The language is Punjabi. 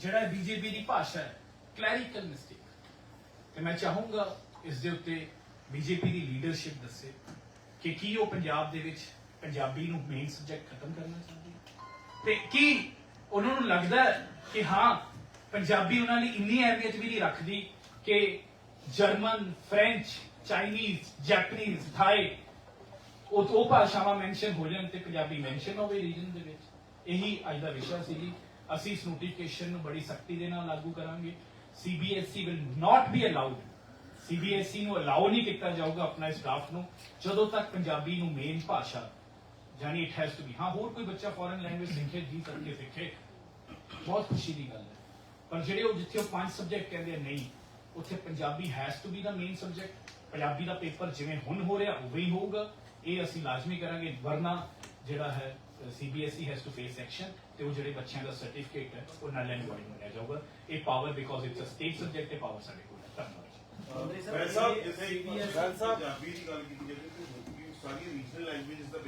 ਜਿਹੜਾ ਬੀਜੇਪੀ ਦੀ ਭਾਸ਼ਾ ਹੈ ਕਲੈਰੀਕਲ ਮਿਸਟੇਕ ਤੇ ਮੈਂ ਚਾਹੂੰਗਾ ਇਸ ਦੇ ਉੱਤੇ ਬੀਜੇਪੀ ਦੀ ਲੀਡਰਸ਼ਿਪ ਦੱਸੇ ਕਿ ਕੀ ਉਹ ਪੰਜਾਬ ਦੇ ਵਿੱਚ ਪੰਜਾਬੀ ਨੂੰ ਮੇਨ ਸਬਜੈਕਟ ਖਤਮ ਕਰਨਾ ਚਾਹੁੰਦੀ ਤੇ ਕੀ ਉਹਨਾਂ ਨੂੰ ਲੱਗਦਾ ਕਿ ਹਾਂ, ਪੰਜਾਬੀ ਉਹਨਾਂ ਲਈ ਇੰਨੀ ਅਹਿਮੀਅਤ ਵੀ ਨਹੀਂ ਰੱਖਦੀ ਕਿ German, French, Chinese, Japanese, Thai ਉਹ ਉਹ ਭਾਸ਼ਾਵਾਂ ਮੈਂਸ਼ਨ ਹੋ ਜਾਣ ਤੇ ਪੰਜਾਬੀ ਮੈਂਸ਼ਨ ਹੋਵੇ ਰੀਜਨ ਦੇ ਵਿੱਚ। ਇਹੀ ਅੱਜ ਦਾ ਵਿਸ਼ਾ ਸੀ। ਅਸੀਂ ਇਸ ਨੋਟੀਫਿਕੇਸ਼ਨ ਨੂੰ ਬੜੀ ਸਖਤੀ ਦੇ ਨਾਲ ਲਾਗੂ ਕਰਾਂਗੇ। CBSE will not be allowed CBSE ਨੂੰ ਅਲਾਉ ਨਹੀਂ ਕੀਤਾ ਜਾਊਗਾ ਆਪਣਾ ਇਸ ਨੂੰ, ਜਦੋਂ ਤੱਕ ਪੰਜਾਬੀ ਨੂੰ ਮੇਨ ਭਾਸ਼ਾ, ਯਾਨੀ ਇਟ ਹੈਜ਼ ਟੂ ਬੀ ਹਾਂ, ਹੋਰ ਕੋਈ ਬੱਚਾ ਫੋਰਨ ਲੈਂਗੁਏਜ ਸਿੱਖੇ, ਜੀ ਕਰਕੇ ਸਿੱਖੇ। ਬਹੁਤ ਖੁਸ਼ੀ ਦੀ ਗੱਲ ਹੈ। ਪਰ ਜਿਹੜੇ ਉਹ ਜਿੱਥੇ ਉਹ ਪੰਜ ਸਬਜੈਕਟ ਕਹਿੰਦੇ ਨਹੀਂ, ਉੱਥੇ Punjabi has to be the main subject Punjabi the paper ਜਿਵੇਂ ਹੁਣ ਹੋ ਰਿਹਾ, ਉਵੇਂ ਹੀ ਹੋਊਗਾ। ਇਹ ਅਸੀਂ ਲਾਜ਼ਮੀ ਕਰਾਂਗੇ। ਵਰਨਾ ਜਿਹੜਾ ਹੈ CBSE has to face action ਤੇ ਉਹ ਜਿਹੜੇ ਬੱਚਿਆਂ ਦਾ ਸਰਟੀਫਿਕੇਟ ਹੈ ਉਹ ਨਾਲ ਲੈਂਗੁਏਜ ਮੰਨਿਆ ਜਾਊਗਾ। ਇਹ power because it's a state subject ਹੈ ਪਾਵਰ ਸਾਡੇ ਕੋਲ ਹੈ। ਧੰਨਵਾਦ ਵੈਸਾ ਜਿੱਥੇ ਪੰਜਾਬੀ ਦੀ ਗੱਲ ਕੀਤੀ ਹੈ ਕਿ ਸਾਰੀ ਰੀਜਨਲ ਲੈਂਗੁਏਜਸ ਦਾ